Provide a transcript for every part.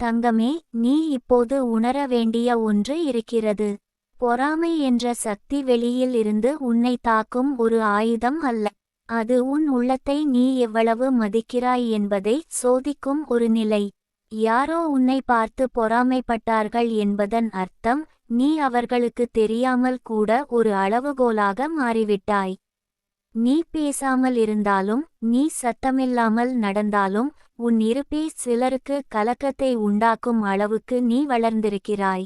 தங்கமே நீ இப்போது உணர வேண்டிய ஒன்று இருக்கிறது. பொறாமை என்ற சக்தி வெளியில் இருந்து உன்னை தாக்கும் ஒரு ஆயுதம் அல்ல. அது உன் உள்ளத்தை நீ எவ்வளவு மதிக்கிறாய் என்பதை சோதிக்கும் ஒரு நிலை. யாரோ உன்னை பார்த்து பொறாமைப்பட்டார்கள் என்பதன் அர்த்தம் நீ அவர்களுக்கு தெரியாமல் கூட ஒரு அளவுகோலாக மாறிவிட்டாய். நீ பேசாமல் இருந்தாலும் நீ சத்தமில்லாமல் நடந்தாலும் உன் இருப்பே சிலருக்கு கலக்கத்தை உண்டாக்கும் அளவுக்கு நீ வளர்ந்திருக்கிறாய்.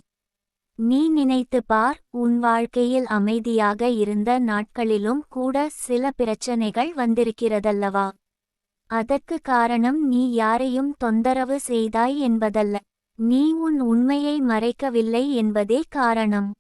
நீ நினைத்து பார் உன் வாழ்க்கையில் அமைதியாக இருந்த நாட்களிலும் கூட சில பிரச்சனைகள் வந்திருக்கிறதல்லவா? அதற்கு காரணம் நீ யாரையும் தொந்தரவு செய்தாய் என்பதல்ல. நீ உன் உண்மையை மறைக்கவில்லை என்பதே காரணம்.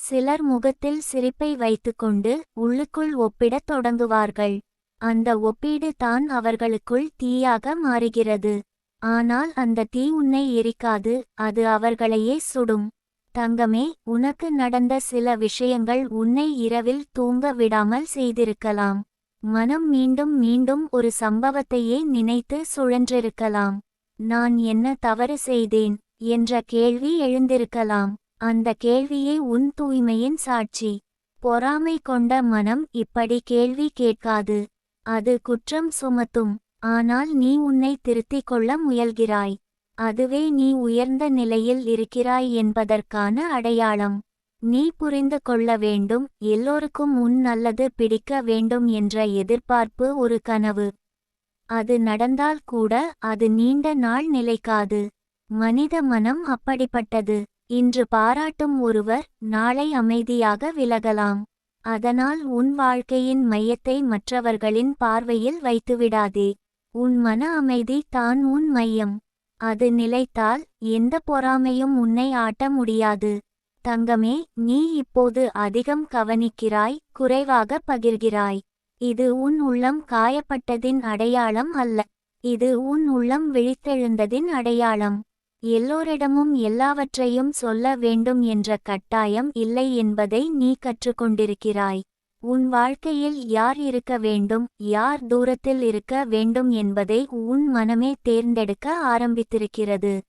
சிலர் முகத்தில் சிரிப்பை வைத்துக்கொண்டு உள்ளுக்குள் ஒப்பிடத் தொடங்குவார்கள். அந்த ஒப்பீடு தான் அவர்களுக்குள் தீயாக மாறுகிறது. ஆனால் அந்த தீ உன்னை எரிக்காது அது அவர்களையே சுடும். தங்கமே உனக்கு நடந்த சில விஷயங்கள் உன்னை இரவில் தூங்க விடாமல் செய்திருக்கலாம். மனம் மீண்டும் மீண்டும் ஒரு சம்பவத்தையே நினைத்து சுழன்றிருக்கலாம். நான் என்ன தவறு செய்தேன்? என்ற கேள்வி எழுந்திருக்கலாம். அந்த கேள்வியே உன் தூய்மையின் சாட்சி. பொறாமை கொண்ட மனம் இப்படி கேள்வி கேட்காது. அது குற்றம் சுமத்தும். ஆனால் நீ உன்னை திருத்திக் கொள்ள முயல்கிறாய். அதுவே நீ உயர்ந்த நிலையில் இருக்கிறாய் என்பதற்கான அடையாளம். நீ புரிந்து கொள்ள வேண்டும். எல்லோருக்கும் உன் நல்லது பிடிக்க வேண்டும் என்ற எதிர்பார்ப்பு ஒரு கனவு. அது நடந்தால் கூட அது நீண்ட நாள் நிலைக்காது. மனித மனம் அப்படிப்பட்டது. இன்று பாராட்டும் ஒருவர் நாளை அமைதியாக விலகலாம். அதனால் உன் வாழ்க்கையின் மையத்தை மற்றவர்களின் பார்வையில் வைத்துவிடாதே. உன் மன அமைதி தான் உன் மையம். அது நிலைத்தால் எந்த பொறாமையும் உன்னை ஆட்ட முடியாது. தங்கமே நீ இப்போது அதிகம் கவனிக்கிறாய் குறைவாக பகிர்கிறாய். இது உன் உள்ளம் காயப்பட்டதின் அடையாளம் அல்ல. இது உன் உள்ளம் விழித்தெழுந்ததின் அடையாளம். எல்லோரிடமும் எல்லாவற்றையும் சொல்ல வேண்டும் என்ற கட்டாயம் இல்லை என்பதை நீ கற்றுக்கொண்டிருக்கிறாய். உன் வாழ்க்கையில் யார் இருக்க வேண்டும் யார் தூரத்தில் இருக்க வேண்டும் என்பதை உன் மனமே தேர்ந்தெடுக்க ஆரம்பித்திருக்கிறது.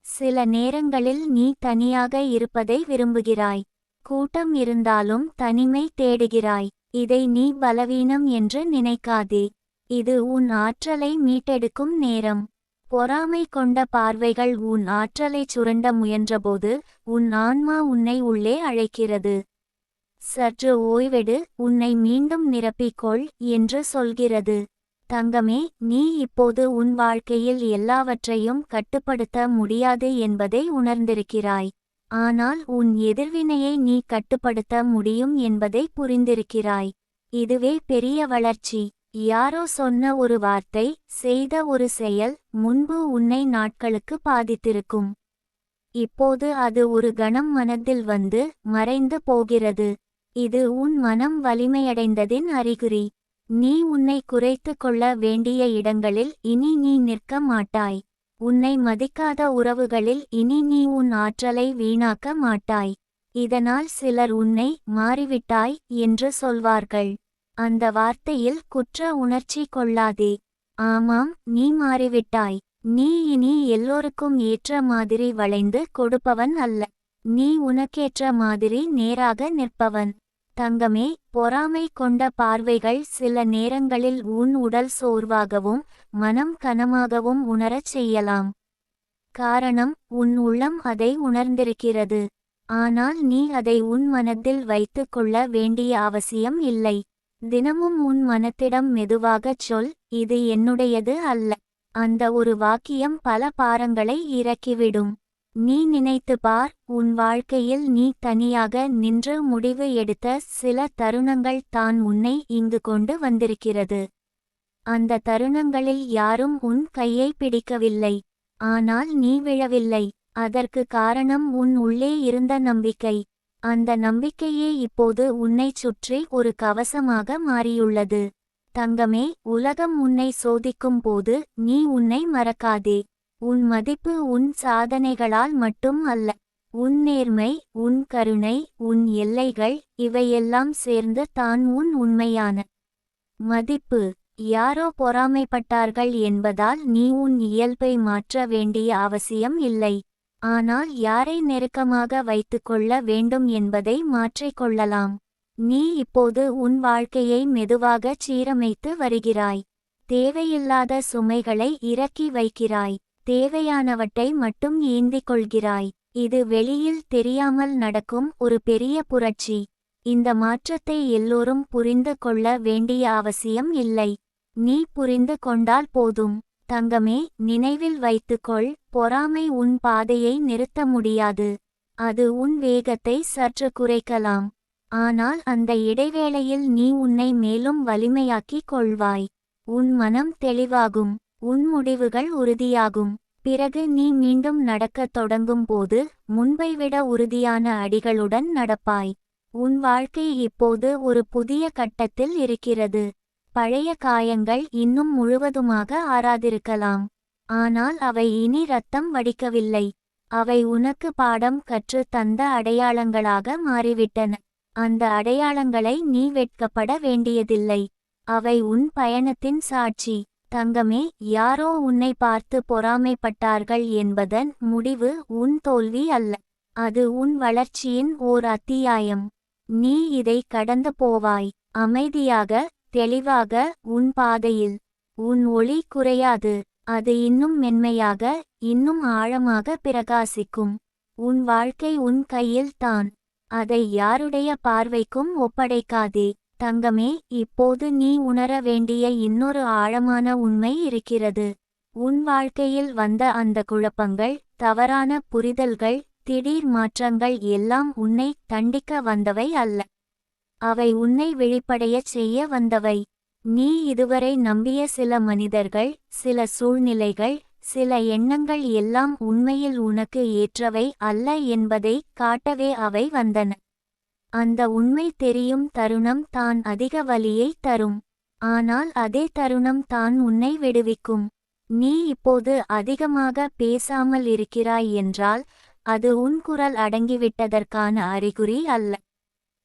சில நேரங்களில் நீ தனியாக இருப்பதை விரும்புகிறாய். கூட்டம் இருந்தாலும் தனிமை தேடுகிறாய். இதை நீ பலவீனம் என்று நினைக்காதே. இது உன் ஆற்றலை மீட்டெடுக்கும் நேரம். பொறாமை கொண்ட பார்வைகள் உன் ஆற்றலைச் சுரண்ட முயன்றபோது உன் ஆன்மா உன்னை உள்ளே அழைக்கிறது. சற்று ஓய்வெடு உன்னை மீண்டும் நிரப்பிக்கொள் என்று சொல்கிறது. தங்கமே நீ இப்போது உன் வாழ்க்கையில் எல்லாவற்றையும் கட்டுப்படுத்த முடியாது என்பதை உணர்ந்திருக்கிறாய். ஆனால் உன் எதிர்வினையை நீ கட்டுப்படுத்த முடியும் என்பதை புரிந்திருக்கிறாய். இதுவே பெரிய வளர்ச்சி. யாரோ சொன்ன ஒரு வார்த்தை செய்த ஒரு செயல் முன்பு உன்னை நாட்களுக்கு பாதித்திருக்கும். இப்போது அது ஒரு கணம் மனதில் வந்து மறைந்து போகிறது. இது உன் மனம் வலிமையடைந்ததின் அறிகுறி. நீ உன்னை குறைத்து கொள்ள வேண்டிய இடங்களில் இனி நீ நிற்க மாட்டாய். உன்னை மதிக்காத உறவுகளில் இனி நீ உன் ஆற்றலை வீணாக்க மாட்டாய். இதனால் சிலர் உன்னை மாறிவிட்டாய் என்று சொல்வார்கள். அந்த வார்த்தையில் குற்ற உணர்ச்சி கொள்ளாதே. ஆமாம் நீ மாறிவிட்டாய். நீ இனி எல்லோருக்கும் ஏற்ற மாதிரி வளைந்து கொடுப்பவன் அல்ல. நீ உனக்கேற்ற மாதிரி நேராக நிற்பவன். தங்கமே பொறாமை கொண்ட பார்வைகள் சில நேரங்களில் உன் உடல் சோர்வாகவும் மனம் கனமாகவும் உணரச் செய்யலாம். காரணம் உன் உள்ளம் அதை உணர்ந்திருக்கிறது. ஆனால் நீ அதை உன் மனத்தில் வைத்துக் கொள்ள வேண்டிய அவசியம் இல்லை. தினமும் உன் மனத்திடம் மெதுவாகச் சொல் இது என்னுடையது அல்ல. அந்த ஒரு வாக்கியம் பல பாரங்களை இறக்கிவிடும். நீ நினைத்து பார் உன் வாழ்க்கையில் நீ தனியாக நின்று முடிவு எடுத்த சில தருணங்கள் தான் உன்னை இங்கு கொண்டு வந்திருக்கிறது. அந்த தருணங்களில் யாரும் உன் கையை பிடிக்கவில்லை. ஆனால் நீ விழவில்லை. அதற்கு காரணம் உன் உள்ளே இருந்த நம்பிக்கை. அந்த நம்பிக்கையே இப்போது உன்னைச் சுற்றி ஒரு கவசமாக மாறியுள்ளது. தங்கமே உலகம் உன்னை சோதிக்கும் போது நீ உன்னை மறக்காதே. உன் மதிப்பு உன் சாதனைகளால் மட்டும் அல்ல. உன் நேர்மை உன் கருணை உன் எல்லைகள் இவையெல்லாம் சேர்ந்து தான் உன் உண்மையான மதிப்பு. யாரோ பொறாமைப்பட்டார்கள் என்பதால் நீ உன் இயல்பை மாற்ற வேண்டிய அவசியம் இல்லை. ஆனால் யாரை நெருக்கமாக வைத்துக்கொள்ள வேண்டும் என்பதை மாற்றிக்கொள்ளலாம் நீ இப்போது உன் வாழ்க்கையை மெதுவாகச் சீரமைத்து வருகிறாய். தேவையில்லாத சுமைகளை இறக்கி வைக்கிறாய். தேவையானவற்றை மட்டும் ஏந்திக் கொள்கிறாய். இது வெளியில் தெரியாமல் நடக்கும் ஒரு பெரிய புரட்சி. இந்த மாற்றத்தை எல்லோரும் புரிந்து கொள்ள வேண்டிய அவசியம் இல்லை. நீ புரிந்து கொண்டால் போதும். தங்கமே நினைவில் வைத்துக்கொள் பொறாமை உன் பாதையை நிறுத்த முடியாது. அது உன் வேகத்தை சற்று குறைக்கலாம். ஆனால் அந்த இடைவேளையில் நீ உன்னை மேலும் வலிமையாக்கிக் கொள்வாய். உன் மனம் தெளிவாகும் உன் முடிவுகள் உறுதியாகும். பிறகு நீ மீண்டும் நடக்கத் தொடங்கும் போது முன்பை விட உறுதியான அடிகளுடன் நடப்பாய். உன் வாழ்க்கை இப்போது ஒரு புதிய கட்டத்தில் இருக்கிறது. பழைய காயங்கள் இன்னும் முழுவதுமாக ஆறாதிருக்கலாம். ஆனால் அவை இனி ரத்தம் வடிக்கவில்லை. அவை உனக்கு பாடம் கற்று தந்த அடையாளங்களாக மாறிவிட்டன. அந்த அடையாளங்களை நீ வெட்கப்பட வேண்டியதில்லை. அவை உன் பயணத்தின் சாட்சி. தங்கமே யாரோ உன்னை பார்த்து பொறாமைப்பட்டார்கள் என்பதன் முடிவு உன் தோல்வி அல்ல. அது உன் வளர்ச்சியின் ஓர் அத்தியாயம். நீ இதை கடந்து போவாய். அமைதியாக தெளிவாக உன் பாதையில் உன் ஒளி குறையாது அது இன்னும் மென்மையாக இன்னும் ஆழமாக பிரகாசிக்கும். உன் வாழ்க்கை உன் கையில் தான். அதை யாருடைய பார்வைக்கும் ஒப்படைக்காதே. தங்கமே இப்போது நீ உணர வேண்டிய இன்னொரு ஆழமான உண்மை இருக்கிறது. உன் வாழ்க்கையில் வந்த அந்த குழப்பங்கள் தவறான புரிதல்கள் திடீர் மாற்றங்கள் எல்லாம் உன்னை தண்டிக்க வந்தவை அல்ல. அவை உன்னை விழிப்படையச் செய்ய வந்தவை. நீ இதுவரை நம்பிய சில மனிதர்கள் சில சூழ்நிலைகள் சில எண்ணங்கள் எல்லாம் உண்மையில் உனக்கு ஏற்றவை அல்ல என்பதை காட்டவே அவை வந்தன. அந்த உண்மை தெரியும் தருணம் தான் அதிக வலியை தரும். ஆனால் அதே தருணம் தான் உன்னை விடுவிக்கும். நீ இப்போது அதிகமாக பேசாமல் இருக்கிறாய் என்றால் அது உன் குரல் அடங்கிவிட்டதற்கான அறிகுறி அல்ல.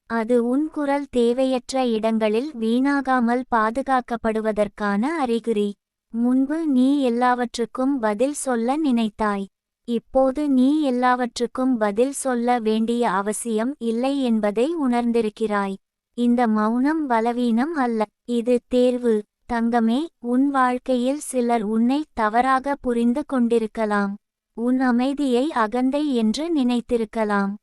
அது உன் குரல் தேவையற்ற இடங்களில் வீணாகாமல் பாதுகாக்கப்படுவதற்கான அறிகுறி. முன்பு நீ எல்லாவற்றுக்கும் பதில் சொல்ல நினைத்தாய். இப்போது நீ எல்லாவற்றுக்கும் பதில் சொல்ல வேண்டிய அவசியம் இல்லை என்பதை உணர்ந்திருக்கிறாய். இந்த மௌனம் பலவீனம் அல்ல. இது தேர்வு. தங்கமே உன் வாழ்க்கையில் சிலர் உன்னை தவறாக புரிந்து கொண்டிருக்கலாம். உன் அமைதியை அகந்தை என்று நினைத்திருக்கலாம்.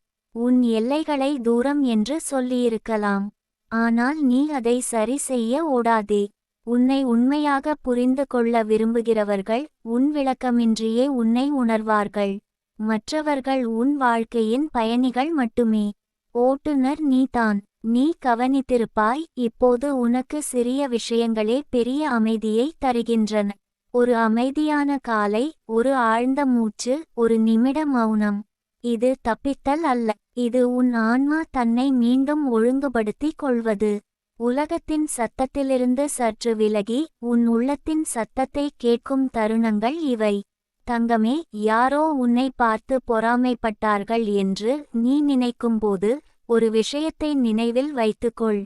உன் எல்லைகளை தூரம் என்று சொல்லியிருக்கலாம். ஆனால் நீ அதை சரி செய்ய ஓடாதே. உன்னை உண்மையாக புரிந்து கொள்ள விரும்புகிறவர்கள் உன் விளக்கமின்றியே உன்னை உணர்வார்கள். மற்றவர்கள் உன் வாழ்க்கையின் பயணிகள் மட்டுமே. ஓட்டுநர் நீதான். நீ கவனித்திருப்பாய் இப்போது உனக்கு சிறிய விஷயங்களே பெரிய அமைதியை தருகின்றன. ஒரு அமைதியான காலை ஒரு ஆழ்ந்த மூச்சு ஒரு நிமிட மௌனம். இது தப்பித்தல் அல்ல. இது உன் ஆன்மா தன்னை மீண்டும் ஒழுங்குபடுத்திக் கொள்வது. உலகத்தின் சத்தத்திலிருந்து சற்று விலகி உன் உள்ளத்தின் சத்தத்தை கேட்கும் தருணங்கள் இவை. தங்கமே யாரோ உன்னை பார்த்து பொறாமைப்பட்டார்கள் என்று நீ நினைக்கும்போது ஒரு விஷயத்தை நினைவில் வைத்துக்கொள்.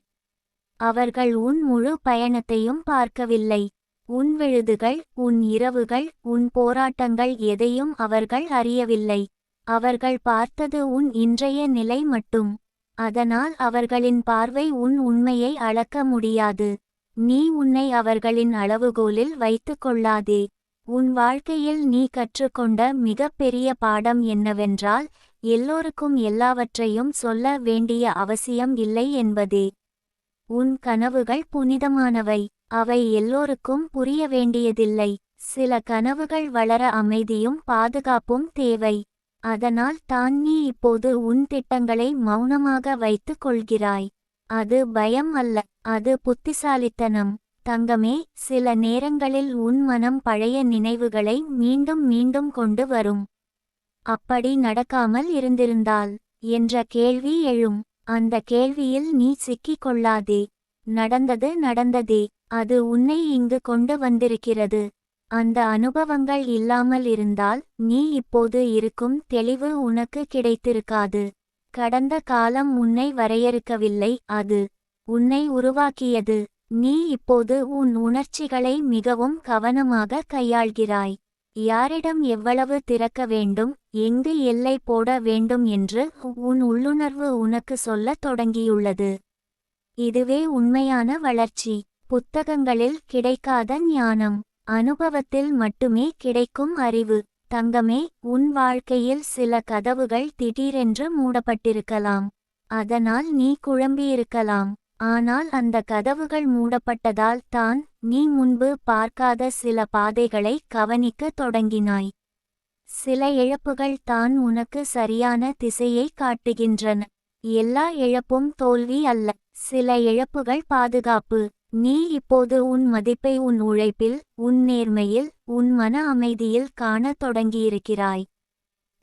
அவர்கள் உன் முழு பயணத்தையும் பார்க்கவில்லை. உன் விழுதுகள் உன் இரவுகள் உன் போராட்டங்கள் எதையும் அவர்கள் அறியவில்லை. அவர்கள் பார்த்தது உன் இன்றைய நிலை மட்டும். அதனால் அவர்களின் பார்வை உன் உண்மையை அளக்க முடியாது. நீ உன்னை அவர்களின் அளவுகோலில் வைத்துக் கொள்ளாதே. உன் வாழ்க்கையில் நீ கற்றுக்கொண்ட மிகப்பெரிய பாடம் என்னவென்றால் எல்லோருக்கும் எல்லாவற்றையும் சொல்ல வேண்டிய அவசியம் இல்லை என்பதே. உன் கனவுகள் புனிதமானவை. அவை எல்லோருக்கும் புரிய வேண்டியதில்லை. சில கனவுகள் வளர அமைதியும் பாதுகாப்பும் தேவை. அதனால் தான் நீ இப்போது உன் திட்டங்களை மௌனமாக வைத்துக் கொள்கிறாய். அது பயம் அல்ல அது புத்திசாலித்தனம். தங்கமே சில நேரங்களில் உன் மனம் பழைய நினைவுகளை மீண்டும் மீண்டும் கொண்டு வரும். அப்படி நடக்காமல் இருந்திருந்தால் என்ற கேள்வி எழும். அந்த கேள்வியில் நீ சிக்கிக் கொள்ளாதே. நடந்தது நடந்ததே. அது உன்னை இங்கு கொண்டு வந்திருக்கிறது. அந்த அனுபவங்கள் இல்லாமல் இருந்தால் நீ இப்போது இருக்கும் தெளிவு உனக்கு கிடைத்திருக்காது. கடந்த காலம் உன்னை வரையறுக்கவில்லை அது உன்னை உருவாக்கியது. நீ இப்போது உன் உணர்ச்சிகளை மிகவும் கவனமாக கையாள்கிறாய். யாரிடம் எவ்வளவு திறக்க வேண்டும் எங்கு எல்லை போட வேண்டும் என்று உன் உள்ளுணர்வு உனக்கு சொல்லத் தொடங்கியுள்ளது. இதுவே உண்மையான வளர்ச்சி. புத்தகங்களில் கிடைக்காத ஞானம். அனுபவத்தில் மட்டுமே கிடைக்கும் அறிவு. தங்கமே உன் வாழ்க்கையில் சில கதவுகள் திடீரென்று மூடப்பட்டிருக்கலாம். அதனால் நீ குழம்பியிருக்கலாம். ஆனால் அந்த கதவுகள் மூடப்பட்டதால் தான் நீ முன்பு பார்க்காத சில பாதைகளை கவனிக்க தொடங்கினாய். சில இழப்புகள் தான் உனக்கு சரியான திசையை காட்டுகின்றன. எல்லா இழப்பும் தோல்வி அல்ல. சில இழப்புகள் பாதுகாப்பு. நீ இப்போது உன் மதிப்பை உன் உழைப்பில் உன் நேர்மையில் உன் மன அமைதியில் காணத் தொடங்கியிருக்கிறாய்.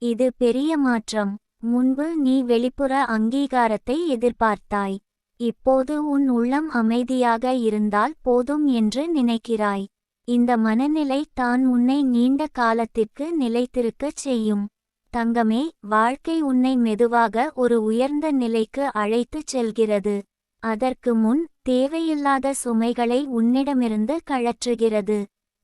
இது பெரிய மாற்றம். முன்பு நீ வெளிப்புற அங்கீகாரத்தை எதிர்பார்த்தாய். இப்போது உன் உள்ளம் அமைதியாக இருந்தால் போதும் என்று நினைக்கிறாய். இந்த மனநிலை தான் உன்னை நீண்ட காலத்திற்கு நிலைத்திருக்கச் செய்யும். தங்கமே வாழ்க்கை உன்னை மெதுவாக ஒரு உயர்ந்த நிலைக்கு அழைத்துச் செல்கிறது. அதற்கு முன் தேவையில்லாத சுமைகளை உன்னிடமிருந்து கழற்றுகிறது.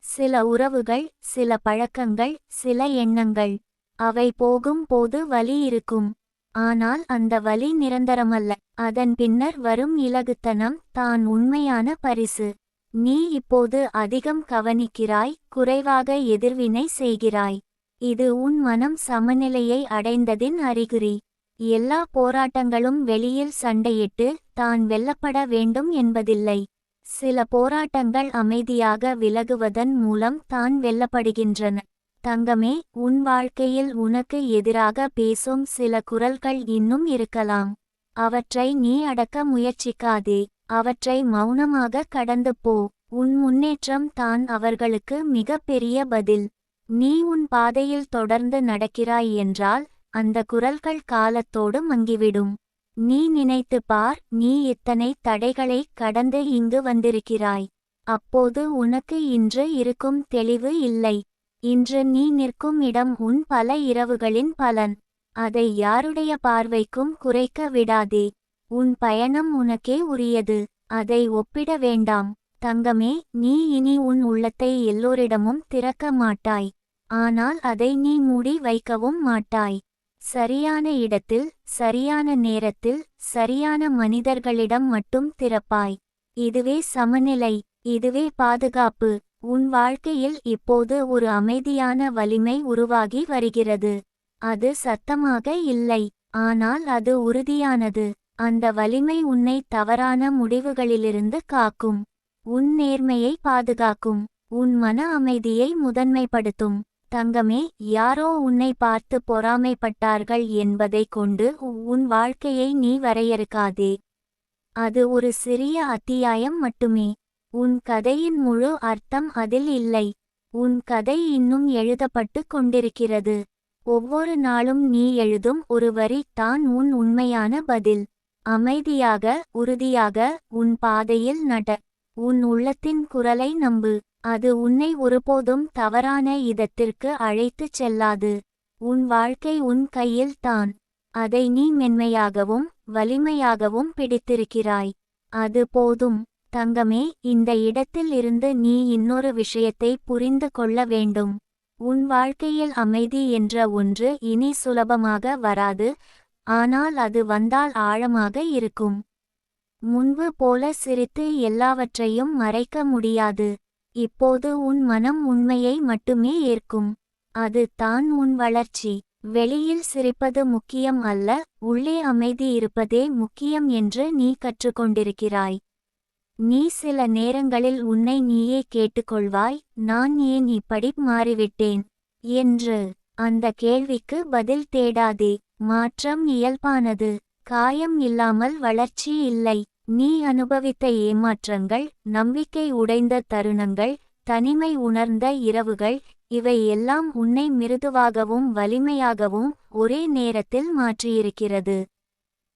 சில உறவுகள் சில பழக்கங்கள் சில எண்ணங்கள் அவை போகும் போது வலி இருக்கும். ஆனால் அந்த வலி நிரந்தரமல்ல. அதன் பின்னர் வரும் இலகுத்தனம் தான் உண்மையான பரிசு. நீ இப்போது அதிகம் கவனிக்கிறாய் குறைவாக எதிர்வினை செய்கிறாய். இது உன் மனம் சமநிலையை அடைந்ததின் அறிகுறி. எல்லா போராட்டங்களும் வெளியில் சண்டையிட்டு தான் வெல்லப்பட வேண்டும் என்பதில்லை. சில போராட்டங்கள் அமைதியாக விலகுவதன் மூலம் தான் வெல்லப்படுகின்றன. தங்கமே உன் வாழ்க்கையில் உனக்கு எதிராக பேசும் சில குரல்கள் இன்னும் இருக்கலாம். அவற்றை நீ அடக்க முயற்சிக்காதே. அவற்றை மௌனமாக கடந்து போ. உன் முன்னேற்றம் தான் அவர்களுக்கு மிக பெரிய பதில். நீ உன் பாதையில் தொடர்ந்து நடக்கிறாய் என்றால் அந்த குரல்கள் காலத்தோடு மங்கிவிடும். நீ நினைத்து பார் நீ இத்தனை தடைகளை கடந்து இங்கு வந்திருக்கிறாய். அப்போது உனக்கு இன்று இருக்கும் தெளிவு இல்லை. இன்று நீ நிற்கும் இடம் உன் பல இரவுகளின் பலன். அதை யாருடைய பார்வைக்கும் குறைக்க விடாதே. உன் பயணம் உனக்கே உரியது. அதை ஒப்பிட வேண்டாம். தங்கமே நீ இனி உன் உள்ளத்தை எல்லோரிடமும் திறக்க மாட்டாய். ஆனால் அதை நீ மூடி வைக்கவும் மாட்டாய். சரியான இடத்தில் சரியான நேரத்தில் சரியான மனிதர்களிடம் மட்டும் திறப்பாய். இதுவே சமநிலை இதுவே பாதுகாப்பு. உன் வாழ்க்கையில் இப்போது ஒரு அமைதியான வலிமை உருவாகி வருகிறது. அது சத்தமாக இல்லை ஆனால் அது உறுதியானது. அந்த வலிமை உன்னை தவறான முடிவுகளிலிருந்து காக்கும். உன் நேர்மையை பாதுகாக்கும். உன் மன அமைதியை முதன்மைப்படுத்தும். தங்கமே யாரோ உன்னை பார்த்து பொறாமைப்பட்டார்கள் என்பதைக் கொண்டு உன் வாழ்க்கையை நீ வரையறுக்காதே. அது ஒரு சிறிய அத்தியாயம் மட்டுமே. உன் கதையின் முழு அர்த்தம் அதில் இல்லை. உன் கதை இன்னும் எழுதப்பட்டு கொண்டிருக்கிறது. ஒவ்வொரு நாளும் நீ எழுதும் ஒரு வரி தான் உன் உண்மையான பதில். அமைதியாக உறுதியாக உன் பாதையில் நட. உன் உள்ளத்தின் குரலை நம்பு. அது உன்னை ஒருபோதும் தவறான இதத்திற்கு அழைத்துச் செல்லாது. உன் வாழ்க்கை உன் கையில் தான். அதை நீ மென்மையாகவும் வலிமையாகவும் பிடித்திருக்கிறாய். அது போதும். தங்கமே இந்த இடத்தில் இருந்து நீ இன்னொரு விஷயத்தை புரிந்து கொள்ள வேண்டும். உன் வாழ்க்கையில் அமைதி என்ற ஒன்று இனி சுலபமாக வராது. ஆனால் அது வந்தால் ஆழமாக இருக்கும். முன்பு போல சிரித்து எல்லாவற்றையும் மறைக்க முடியாது. இப்போது உன் மனம் உண்மையை மட்டுமே ஏற்கும். அது தான் உன் வளர்ச்சி. வெளியில் சிரிப்பது முக்கியம் அல்ல உள்ளே அமைதி இருப்பதே முக்கியம் என்று நீ கற்றுக்கொண்டிருக்கிறாய். நீ சில நேரங்களில் உன்னை நீயே கேட்டுக்கொள்வாய் நான் ஏன் இப்படி மாறிவிட்டேன்? என்று அந்த கேள்விக்கு பதில் தேடாதே. மாற்றம் இயல்பானது. காயம் இல்லாமல் வளர்ச்சி இல்லை. நீ அனுபவித்த ஏமாற்றங்கள் நம்பிக்கை உடைந்த தருணங்கள் தனிமை உணர்ந்த இரவுகள் இவை எல்லாம் உன்னை மிருதுவாகவும் வலிமையாகவும் ஒரே நேரத்தில் மாற்றியிருக்கிறது.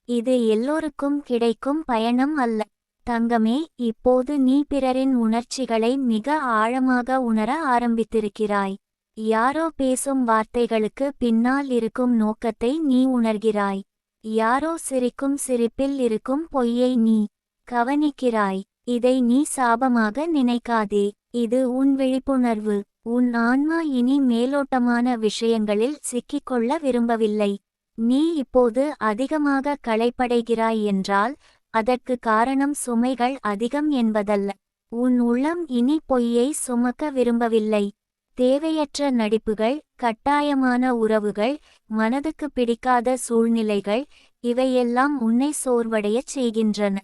இது எல்லோருக்கும் கிடைக்கும் பயணம் அல்ல. தங்கமே இப்போது நீ பிறரின் உணர்ச்சிகளை மிக ஆழமாக உணர ஆரம்பித்திருக்கிறாய். யாரோ பேசும் வார்த்தைகளுக்கு பின்னால் இருக்கும் நோக்கத்தை நீ உணர்கிறாய். யாரோ சிரிக்கும் சிரிப்பில் இருக்கும் பொய்யை நீ கவனிக்கிறாய். இதை நீ சாபமாக நினைக்காதே. இது உன் விழிப்புணர்வு. உன் ஆன்மா இனி மேலோட்டமான விஷயங்களில் சிக்கிக்கொள்ள விரும்பவில்லை. நீ இப்போது அதிகமாக களைப்படைகிறாய் என்றால் அதற்கு காரணம் சுமைகள் அதிகம் என்பதல்ல. உன் உள்ளம் இனி பொய்யை சுமக்க விரும்பவில்லை. தேவையற்ற நடிப்புகள் கட்டாயமான உறவுகள் மனதுக்கு பிடிக்காத சூழ்நிலைகள் இவையெல்லாம் உன்னை சோர்வடையச் செய்கின்றன.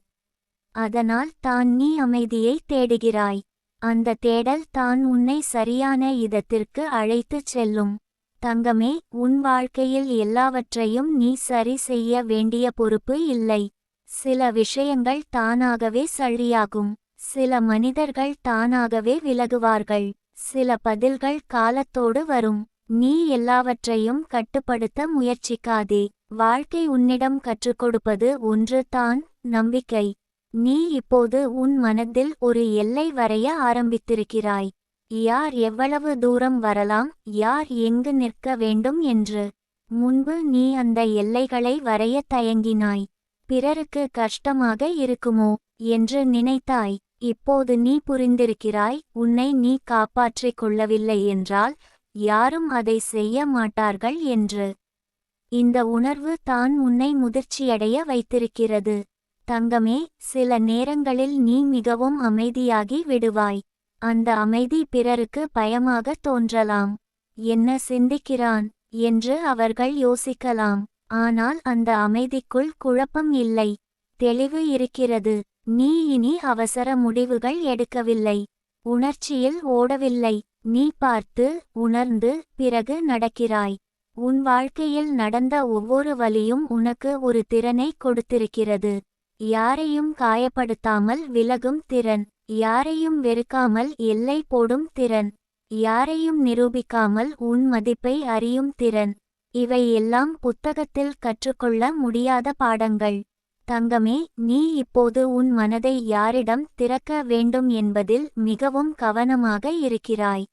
அதனால் தான் நீ அமைதியை தேடுகிறாய். அந்த தேடல் தான் உன்னை சரியான இதத்திற்கு அழைத்துச் செல்லும். தங்கமே உன் வாழ்க்கையில் எல்லாவற்றையும் நீ சரி செய்ய வேண்டிய பொறுப்பு இல்லை. சில விஷயங்கள் தானாகவே சரியாகும் சில மனிதர்கள் தானாகவே விலகுவார்கள். சில பதில்கள் காலத்தோடு வரும். நீ எல்லாவற்றையும் கட்டுப்படுத்த முயற்சிக்காதே. வாழ்க்கை உன்னிடம் கற்றுக் கொடுப்பது ஒன்று தான் நம்பிக்கை. நீ இப்போது உன் மனதில் ஒரு எல்லை வரைய ஆரம்பித்திருக்கிறாய். யார் எவ்வளவு தூரம் வரலாம் யார் எங்கு நிற்க வேண்டும் என்று. முன்பு நீ அந்த எல்லைகளை வரைய தயங்கினாய். பிறருக்கு கஷ்டமாக இருக்குமோ என்று நினைத்தாய். இப்போது நீ புரிந்திருக்கிறாய் உன்னை நீ காப்பாற்றிக் கொள்ளவில்லை என்றால் யாரும் அதை செய்ய மாட்டார்கள் என்று. இந்த உணர்வு தான் உன்னை முதிர்ச்சியடைய வைத்திருக்கிறது. தங்கமே சில நேரங்களில் நீ மிகவும் அமைதியாகி விடுவாய். அந்த அமைதி பிறருக்கு பயமாக தோன்றலாம். என்ன சிந்திக்கிறான்? என்று அவர்கள் யோசிக்கலாம். ஆனால் அந்த அமைதிக்குள் குழப்பம் இல்லை. தெளிவு இருக்கிறது. நீ இனி அவசர முடிவுகள் எடுக்கவில்லை. உணர்ச்சியில் ஓடவில்லை. நீ பார்த்து உணர்ந்து பிறகு நடக்கிறாய். உன் வாழ்க்கையில் நடந்த ஒவ்வொரு வழியும் உனக்கு ஒரு திறனை கொடுத்திருக்கிறது. யாரையும் காயப்படுத்தாமல் விலகும் திறன். யாரையும் வெறுக்காமல் எல்லை போடும் திறன். யாரையும் நிரூபிக்காமல் உன் மதிப்பை அறியும் திறன். இவை எல்லாம் புத்தகத்தில் கற்றுக்கொள்ள முடியாத பாடங்கள். தங்கமே நீ இப்போது உன் மனதை யாரிடம் திறக்க வேண்டும் என்பதில் மிகவும் கவனமாக இருக்கிறாய்.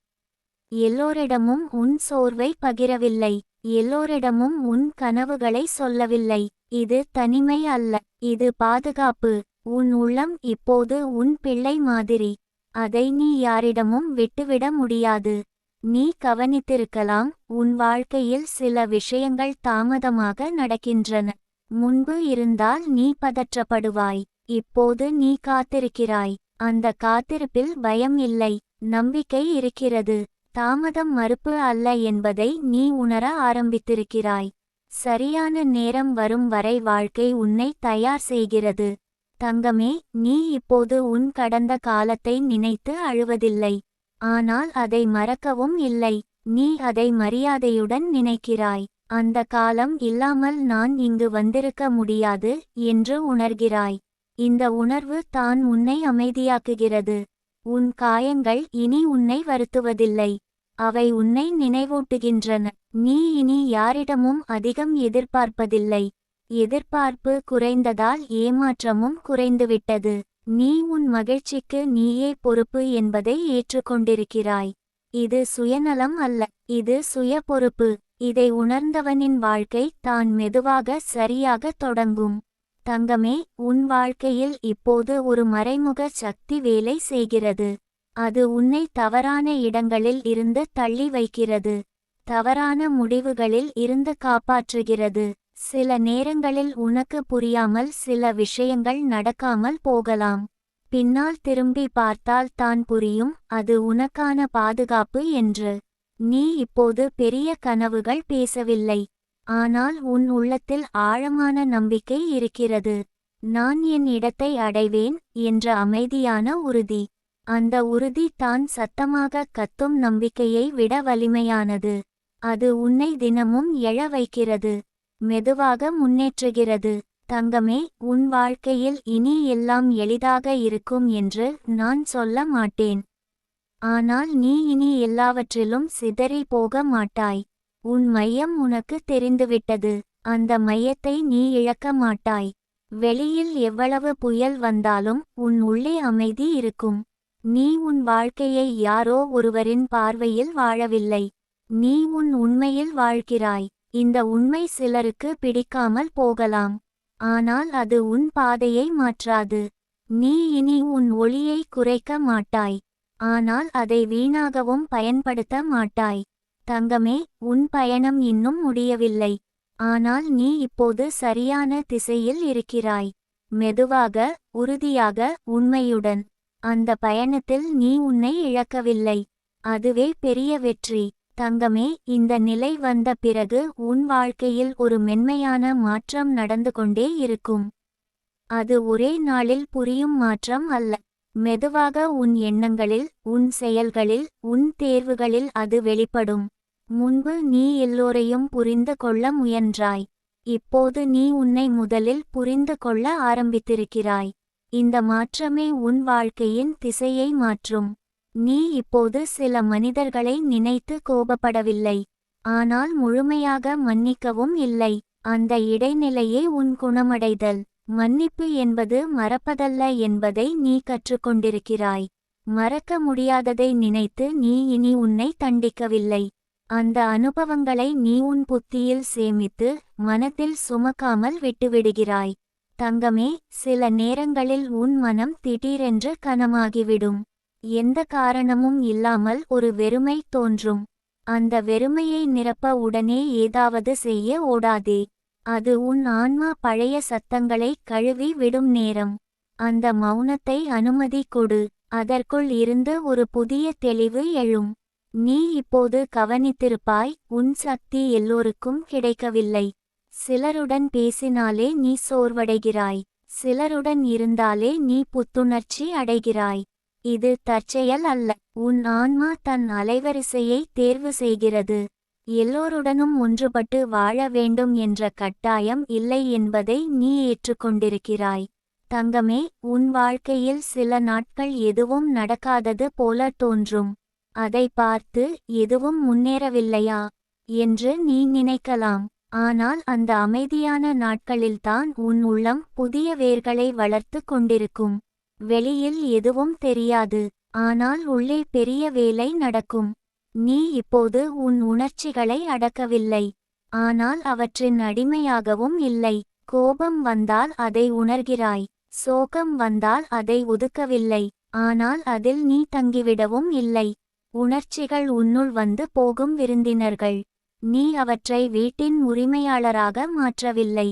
எல்லோரிடமும் உன் சோர்வை பகிரவில்லை. எல்லோரிடமும் உன் கனவுகளை சொல்லவில்லை. இது தனிமை அல்ல. இது பாதுகாப்பு. உன் உள்ளம் இப்போது உன் பிள்ளை மாதிரி. அதை நீ யாரிடமும் விட்டுவிட முடியாது. நீ கவனித்திருக்கலாம் உன் வாழ்க்கையில் சில விஷயங்கள் தாமதமாக நடக்கின்றன. முன்பு இருந்தால் நீ பதற்றப்படுவாய் இப்போது நீ காத்திருக்கிறாய். அந்த காத்திருப்பில் பயம் இல்லை நம்பிக்கை இருக்கிறது. தாமதம் மறுப்பு அல்ல என்பதை நீ உணர ஆரம்பித்திருக்கிறாய். சரியான நேரம் வரும் வரை வாழ்க்கை உன்னை தயார் செய்கிறது. தங்கமே நீ இப்போது உன் கடந்த காலத்தை நினைத்து அழுவதில்லை. ஆனால் அதை மறக்கவும் இல்லை. நீ அதை மரியாதையுடன் நினைக்கிறாய். அந்த காலம் இல்லாமல் நான் இங்கு வந்திருக்க முடியாது என்று உணர்கிறாய். இந்த உணர்வு தான் உன்னை அமைதியாக்குகிறது. உன் காயங்கள் இனி உன்னை வருத்துவதில்லை. அவை உன்னை நினைவூட்டுகின்றன. நீ இனி யாரிடமும் அதிகம் எதிர்பார்ப்பதில்லை. எதிர்பார்ப்பு குறைந்ததால் ஏமாற்றமும் குறைந்துவிட்டது. நீ உன் மகிழ்ச்சிக்கு நீயே பொறுப்பு என்பதை ஏற்றுக்கொண்டிருக்கிறாய். இது சுயநலம் அல்ல. இது சுய பொறுப்பு இதை உணர்ந்தவனின் வாழ்க்கை தான் மெதுவாக சரியாக தொடங்கும். தங்கமே உன் வாழ்க்கையில் இப்போது ஒரு மறைமுக சக்தி வேலை செய்கிறது. அது உன்னை தவறான இடங்களில் இருந்து தள்ளி வைக்கிறது. தவறான முடிவுகளில் இருந்து காப்பாற்றுகிறது. சில நேரங்களில் உனக்கு புரியாமல் சில விஷயங்கள் நடக்காமல் போகலாம். பின்னால் திரும்பி பார்த்தால் தான் புரியும் அது உனக்கான பாதுகாப்பு என்று. நீ இப்போது பெரிய கனவுகள் பேசவில்லை. ஆனால் உன் உள்ளத்தில் ஆழமான நம்பிக்கை இருக்கிறது. நான் என் இடத்தை அடைவேன் என்ற அமைதியான உறுதி. அந்த உறுதி தான் சத்தமாக கத்தும் நம்பிக்கையை விட வலிமையானது. அது உன்னை தினமும் எழ வைக்கிறது. மெதுவாக முன்னேற்றுகிறது. தங்கமே உன் வாழ்க்கையில் இனி எல்லாம் எளிதாக இருக்கும் என்று நான் சொல்ல மாட்டேன். ஆனால் நீ இனி எல்லாவற்றிலும் சிதறி போக மாட்டாய். உன் மையம் உனக்கு தெரிந்துவிட்டது. அந்த மையத்தை நீ இழக்க மாட்டாய். வெளியில் எவ்வளவு புயல் வந்தாலும் உன் உள்ளே அமைதி இருக்கும். நீ உன் வாழ்க்கையை யாரோ ஒருவரின் பார்வையில் வாழவில்லை. நீ உன் உண்மையில் வாழ்கிறாய். இந்த உண்மை சிலருக்கு பிடிக்காமல் போகலாம். ஆனால் அது உன் பாதையை மாற்றாது. நீ இனி உன் ஒளியை குறைக்க மாட்டாய். ஆனால் அதை வீணாகவும் பயன்படுத்த மாட்டாய். தங்கமே உன் பயணம் இன்னும் முடியவில்லை. ஆனால் நீ இப்போது சரியான திசையில் இருக்கிறாய். மெதுவாக உறுதியாக உண்மையுடன். அந்த பயணத்தில் நீ உன்னை இழக்கவில்லை. அதுவே பெரிய வெற்றி. தங்கமே இந்த நிலை வந்த பிறகு உன் வாழ்க்கையில் ஒரு மென்மையான மாற்றம் நடந்து கொண்டே இருக்கும். அது ஒரே நாளில் புரியும் மாற்றம் அல்ல. மெதுவாக உன் எண்ணங்களில் உன் செயல்களில் உன் தேர்வுகளில் அது வெளிப்படும். முன்பு நீ எல்லோரையும் புரிந்து கொள்ள முயன்றாய். இப்போது நீ உன்னை முதலில் புரிந்து கொள்ள ஆரம்பித்திருக்கிறாய். இந்த மாற்றமே உன் வாழ்க்கையின் திசையை மாற்றும். நீ இப்போது சில மனிதர்களை நினைத்து கோபப்படவில்லை. ஆனால் முழுமையாக மன்னிக்கவும் இல்லை. அந்த இடைநிலையே உன் குணமடைதல். மன்னிப்பு என்பது மறப்பதல்ல என்பதை நீ கற்றுக்கொண்டிருக்கிறாய். மறக்க முடியாததை நினைத்து நீ இனி உன்னை தண்டிக்கவில்லை. அந்த அனுபவங்களை நீ உன் புத்தியில் சேமித்து மனத்தில் சுமக்காமல் விட்டுவிடுகிறாய். தங்கமே சில நேரங்களில் உன் மனம் திடீரென்று கனமாகிவிடும். எந்த காரணமும் இல்லாமல் ஒரு வெறுமை தோன்றும். அந்த வெறுமையை நிரப்ப உடனே ஏதாவது செய்ய ஓடாதே. அது உன் ஆன்மா பழைய சத்தங்களை கழுவி விடும் நேரம். அந்த மௌனத்தை அனுமதி கொடு. அதற்குள் இருந்து ஒரு புதிய தெளிவு எழும். நீ இப்போது கவனித்திருப்பாய் உன் சக்தி எல்லோருக்கும் கிடைக்கவில்லை. சிலருடன் பேசினாலே நீ சோர்வடைகிறாய். சிலருடன் இருந்தாலே நீ புத்துணர்ச்சி அடைகிறாய். இது தற்செயல் அல்ல. உன் ஆன்மா தன் அலைவரிசையை தேர்வு செய்கிறது. எல்லோருடனும் ஒன்றுபட்டு வாழ வேண்டும் என்ற கட்டாயம் இல்லை என்பதை நீ ஏற்றுக்கொண்டிருக்கிறாய். தங்கமே உன் வாழ்க்கையில் சில நாட்கள் எதுவும் நடக்காதது போல தோன்றும். அதை பார்த்து எதுவும் முன்னேறவில்லையா? என்று நீ நினைக்கலாம். ஆனால் அந்த அமைதியான நாட்களில்தான் உன் உள்ளம் புதிய வேர்களை வளர்த்து கொண்டிருக்கும். வெளியில் எதுவும் தெரியாது. ஆனால் உள்ளே பெரிய வேலை நடக்கும். நீ இப்போது உன் உணர்ச்சிகளை அடக்கவில்லை. ஆனால் அவற்றின் அடிமையாகவும் இல்லை. கோபம் வந்தால் அதை உணர்கிறாய். சோகம் வந்தால் அதை ஒதுக்கவில்லை. ஆனால் அதில் நீ தங்கிவிடவும் இல்லை. உணர்ச்சிகள் உன்னுள் வந்து போகும் விருந்தினர்கள். நீ அவற்றை வீட்டின் உரிமையாளராக மாற்றவில்லை.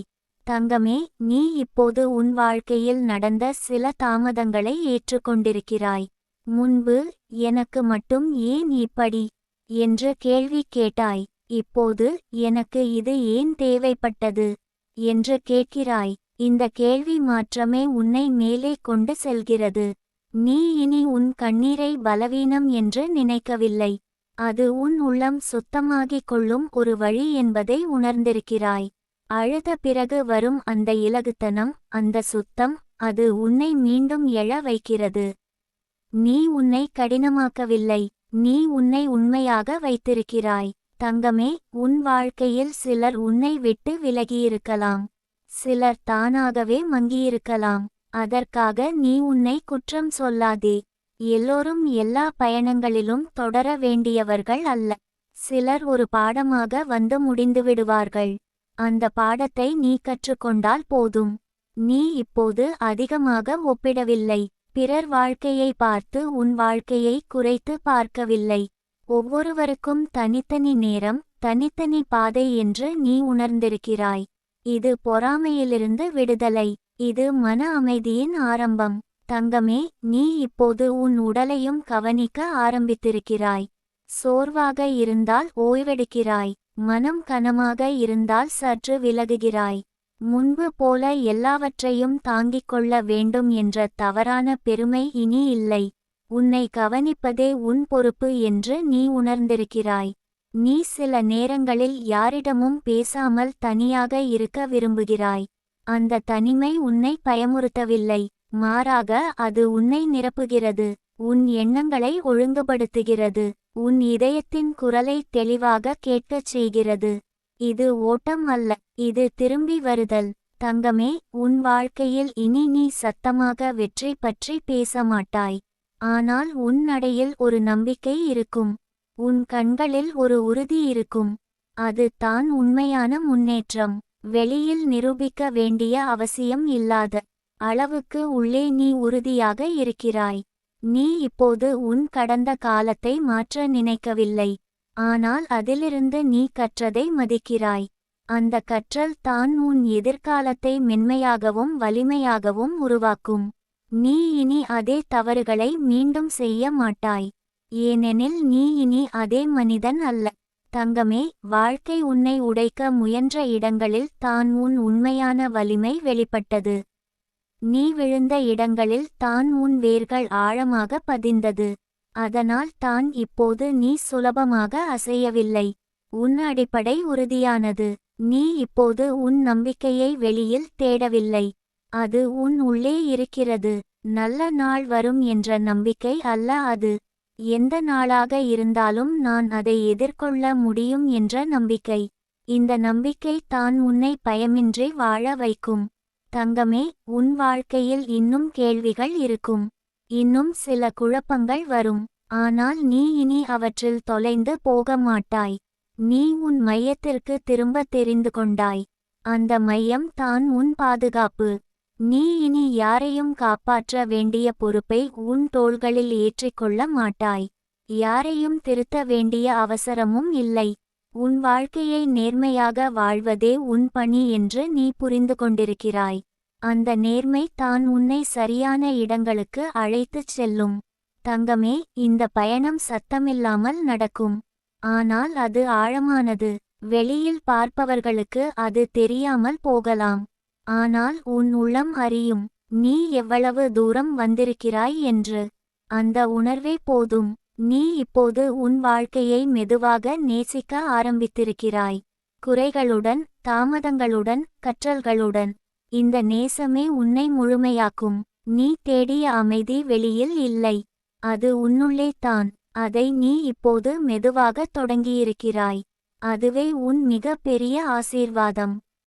தங்கமே நீ இப்போது உன் வாழ்க்கையில் நடந்த சில தாமதங்களை ஏற்றுக்கொண்டிருக்கிறாய். முன்பு எனக்கு மட்டும் ஏன் இப்படி? என்று கேள்வி கேட்டாய். இப்போது எனக்கு இது ஏன் தேவைப்பட்டது? என்று கேட்கிறாய். இந்த கேள்வி மாற்றமே உன்னை மேலே கொண்டு செல்கிறது. நீ இனி உன் கண்ணீரை பலவீனம் என்று நினைக்கவில்லை. அது உன் உள்ளம் சுத்தமாகிக் கொள்ளும் ஒரு வழி என்பதை உணர்ந்திருக்கிறாய். அழுத பிறகு வரும் அந்த இலகுத்தனம் அந்த சுத்தம் அது உன்னை மீண்டும் எழ வைக்கிறது. நீ உன்னை கடினமாக்கவில்லை நீ உன்னை உண்மையாக வைத்திருக்கிறாய். தங்கமே உன் வாழ்க்கையில் சிலர் உன்னை விட்டு விலகியிருக்கலாம். சிலர் தானாகவே மங்கியிருக்கலாம். அதற்காக நீ உன்னை குற்றம் சொல்லாதே. எல்லோரும் எல்லா பயணங்களிலும் தொடர வேண்டியவர்கள் அல்ல. சிலர் ஒரு பாடமாக வந்து முடிந்துவிடுவார்கள் அந்த பாடத்தை நீ கற்றுக்கொண்டால் போதும். நீ இப்போது அதிகமாக ஒப்பிடவில்லை. பிறர் வாழ்க்கையை பார்த்து உன் வாழ்க்கையை குறைத்து பார்க்கவில்லை. ஒவ்வொருவருக்கும் தனித்தனி நேரம் தனித்தனி பாதை என்று நீ உணர்ந்திருக்கிறாய். இது பொறாமையிலிருந்து விடுதலை. இது மன அமைதியின் ஆரம்பம். தங்கமே நீ இப்போது உன் உடலையும் கவனிக்க ஆரம்பித்திருக்கிறாய். சோர்வாக இருந்தால் ஓய்வெடுக்கிறாய். மனம் கனமாக இருந்தால் சற்று விலகுகிறாய். முன்பு போல எல்லாவற்றையும் தாங்கிக் கொள்ள வேண்டும் என்ற தவறான பெருமை இனி இல்லை. உன்னை கவனிப்பதே உன் பொறுப்பு என்று நீ உணர்ந்திருக்கிறாய். நீ சில நேரங்களில் யாரிடமும் பேசாமல் தனியாக இருக்க விரும்புகிறாய். அந்த தனிமை உன்னை பயமுறுத்தவில்லை. மாறாக அது உன்னை நிரப்புகிறது. உன் எண்ணங்களை ஒழுங்குபடுத்துகிறது. உன் இதயத்தின் குரலை தெளிவாக கேட்கச் செய்கிறது. இது ஓட்டம் அல்ல இது திரும்பி வருதல். தங்கமே உன் வாழ்க்கையில் இனி நீ சத்தமாக வெற்றி பற்றி பேச மாட்டாய் ஆனால் உன் நடையில் ஒரு நம்பிக்கை இருக்கும். உன் கண்களில் ஒரு உறுதி இருக்கும். அது தான் உண்மையான முன்னேற்றம். வெளியில் நிரூபிக்க வேண்டிய அவசியம் இல்லாத அளவுக்கு உள்ளே நீ உறுதியாக இருக்கிறாய். நீ இப்போது உன் கடந்த காலத்தை மாற்ற நினைக்கவில்லை. ஆனால் அதிலிருந்து நீ கற்றதை மதிக்கிறாய். அந்த கற்றல் தான் உன் எதிர்காலத்தை மென்மையாகவும் வலிமையாகவும் உருவாக்கும். நீ இனி அதே தவறுகளை மீண்டும் செய்ய மாட்டாய். ஏனெனில் நீ இனி அதே மனிதன் அல்ல. தங்கமே வாழ்க்கை உன்னை உடைக்க முயன்ற இடங்களில் தான் உன் உண்மையான வலிமை வெளிப்பட்டது. நீ விழுந்த இடங்களில் தான் உன் வேர்கள் ஆழமாக பதிந்தது. அதனால் தான் இப்போது நீ சுலபமாக அசையவில்லை. உன் அடிப்படை உறுதியானது. நீ இப்போது உன் நம்பிக்கையை வெளியில் தேடவில்லை. அது உன் உள்ளே இருக்கிறது. நல்ல நாள் வரும் என்ற நம்பிக்கை அல்ல அது. எந்த நாளாக இருந்தாலும் நான் அதை எதிர்கொள்ள முடியும் என்ற நம்பிக்கை. இந்த நம்பிக்கை தான் உன்னை பயமின்றி வாழ வைக்கும். தங்கமே உன் வாழ்க்கையில் இன்னும் கேள்விகள் இருக்கும். இன்னும் சில குழப்பங்கள் வரும். ஆனால் நீ இனி அவற்றில் தொலைந்து போக மாட்டாய். நீ உன் மையத்திற்கு திரும்ப தெரிந்து கொண்டாய். அந்த மையம் தான் உன் பாதுகாப்பு. நீ இனி யாரையும் காப்பாற்ற வேண்டிய பொறுப்பை உன் தோள்களில் ஏற்றிக்கொள்ள மாட்டாய். யாரையும் திருத்த வேண்டிய அவசரமும் இல்லை. உன் வாழ்க்கையை நேர்மையாக வாழ்வதே உன் பணி என்று நீ புரிந்து கொண்டிருக்கிறாய். அந்த நேர்மை தான் உன்னை சரியான இடங்களுக்கு அழைத்துச் செல்லும். தங்கமே இந்த பயணம் சத்தமில்லாமல் நடக்கும். ஆனால் அது ஆழமானது. வெளியில் பார்ப்பவர்களுக்கு அது தெரியாமல் போகலாம். ஆனால் உன் உள்ளம் அறியும். நீ எவ்வளவு தூரம் வந்திருக்கிறாய் என்று. அந்த உணர்வே போதும். நீ இப்போது உன் வாழ்க்கையை மெதுவாக நேசிக்க ஆரம்பித்திருக்கிறாய். குறைகளுடன் தாமதங்களுடன் கற்றல்களுடன். இந்த நேசமே உன்னை முழுமையாக்கும். நீ தேடிய அமைதி வெளியில் இல்லை. அது உன்னுள்ளே தான். அதை நீ இப்போது மெதுவாக தொடங்கியிருக்கிறாய். அதுவே உன் மிக பெரிய ஆசீர்வாதம்.